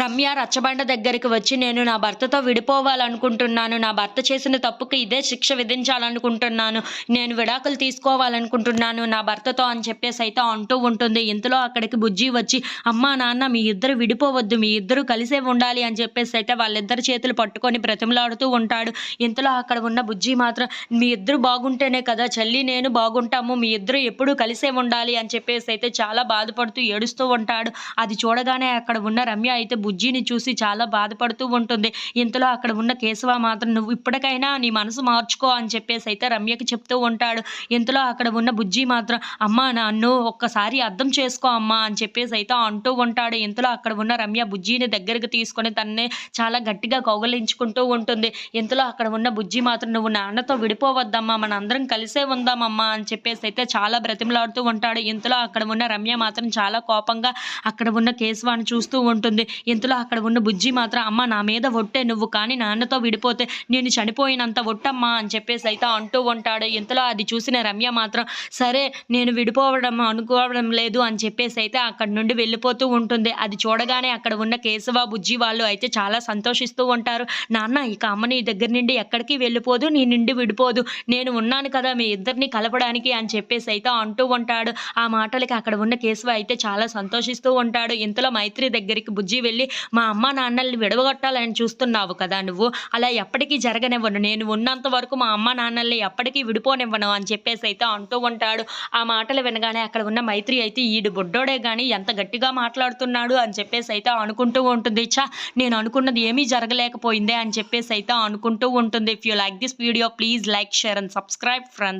రమ్య రచ్చబండ దగ్గరికి వచ్చి నేను నా భర్తతో విడిపోవాలనుకుంటున్నాను. నా భర్త చేసిన తప్పుకి ఇదే శిక్ష విధించాలనుకుంటున్నాను. నేను విడాకులు తీసుకోవాలనుకుంటున్నాను. నా భర్తతో అని చెప్పేసి అయితే అంటూ ఉంటుంది. ఇంతలో అక్కడికి బుజ్జి వచ్చి అమ్మా నాన్న మీ ఇద్దరు విడిపోవద్దు. మీ ఇద్దరు కలిసే ఉండాలి అని చెప్పేసి అయితే వాళ్ళిద్దరు చేతులు పట్టుకొని బ్రతిమలాడుతూ ఉంటాడు. ఇంతలో అక్కడ ఉన్న బుజ్జి మాత్రం మీ ఇద్దరు బాగుంటేనే కదా చెల్లి నేను బాగుంటాము. మీ ఇద్దరు ఎప్పుడూ కలిసే ఉండాలి అని చెప్పేసి అయితే చాలా బాధపడుతూ ఏడుస్తూ ఉంటాడు. అది చూడగానే అక్కడ ఉన్న రమ్య అయితే బుజ్జిని చూసి చాలా బాధపడుతూ ఉంటుంది. ఇంతలో అక్కడ ఉన్న కేశవ మాత్రం నువ్వు ఇప్పటికైనా నీ మనసు మార్చుకో అని చెప్పేసి అయితే రమ్యకి చెప్తూ ఉంటాడు. ఇంతలో అక్కడ ఉన్న బుజ్జి మాత్రం అమ్మా నన్ను ఒక్కసారి అర్థం చేసుకో అమ్మా అని చెప్పేసి అయితే అంటూ ఉంటాడు. ఇంతలో అక్కడ ఉన్న రమ్య బుజ్జిని దగ్గరికి తీసుకొని తన్నే చాలా గట్టిగా కౌగలించుకుంటూ ఉంటుంది. ఇంతలో అక్కడ ఉన్న బుజ్జి మాత్రం నువ్వు నాన్నతో విడిపోవద్దమ్మా మన అందరం కలిసే ఉందామమ్మా అని చెప్పేసి అయితే చాలా బ్రతిమలాడుతూ ఉంటాడు. ఇంతలో అక్కడ ఉన్న రమ్య మాత్రం చాలా కోపంగా అక్కడ ఉన్న కేశవాన్ని చూస్తూ ఉంటుంది. ఇంతలో అక్కడ ఉన్న బుజ్జి మాత్రం అమ్మ నా మీద ఒట్టే నువ్వు కానీ నాన్నతో విడిపోతే నేను చనిపోయినంత ఒట్టమ్మా అని చెప్పేసి అయితే అంటూ ఉంటాడు. ఇంతలో అది చూసిన రమ్య మాత్రం సరే నేను విడిపోవడం అనుకోవడం లేదు అని చెప్పేసి అయితే అక్కడ నుండి వెళ్ళిపోతూ ఉంటుంది. అది చూడగానే అక్కడ ఉన్న కేశవ బుజ్జి వాళ్ళు అయితే చాలా సంతోషిస్తూ ఉంటారు. నాన్న ఇక అమ్మ నీ దగ్గర నుండి ఎక్కడికి వెళ్ళిపోదు నీ నుండి విడిపోదు. నేను ఉన్నాను కదా మీ ఇద్దరిని కలపడానికి అని చెప్పేసి అయితే అంటూ ఉంటాడు. ఆ మాటలకి అక్కడ ఉన్న కేశవ అయితే చాలా సంతోషిస్తూ ఉంటాడు. ఇంతలో మైత్రి దగ్గరికి బుజ్జి వెళ్ళి మా అమ్మ నాన్నల్ని విడవగొట్టాలని చూస్తున్నావు కదా నువ్వు అలా ఎప్పటికీ జరగనివ్వను. నేను ఉన్నంత వరకు మా అమ్మ నాన్నల్ని ఎప్పటికీ విడిపోనివ్వను అని చెప్పేసి అయితే అంటూ ఉంటాడు. ఆ మాటలు వినగానే అక్కడ ఉన్న మైత్రి అయితే ఈడు బుడ్డోడే కానీ ఎంత గట్టిగా మాట్లాడుతున్నాడు అని చెప్పేసి అయితే అనుకుంటూ ఉంటుంది. చా నేను అనుకున్నది ఏమీ జరగలేకపోయిందే అని చెప్పేసి అయితే అనుకుంటూ ఉంటుంది. If you like this video please like share and subscribe friends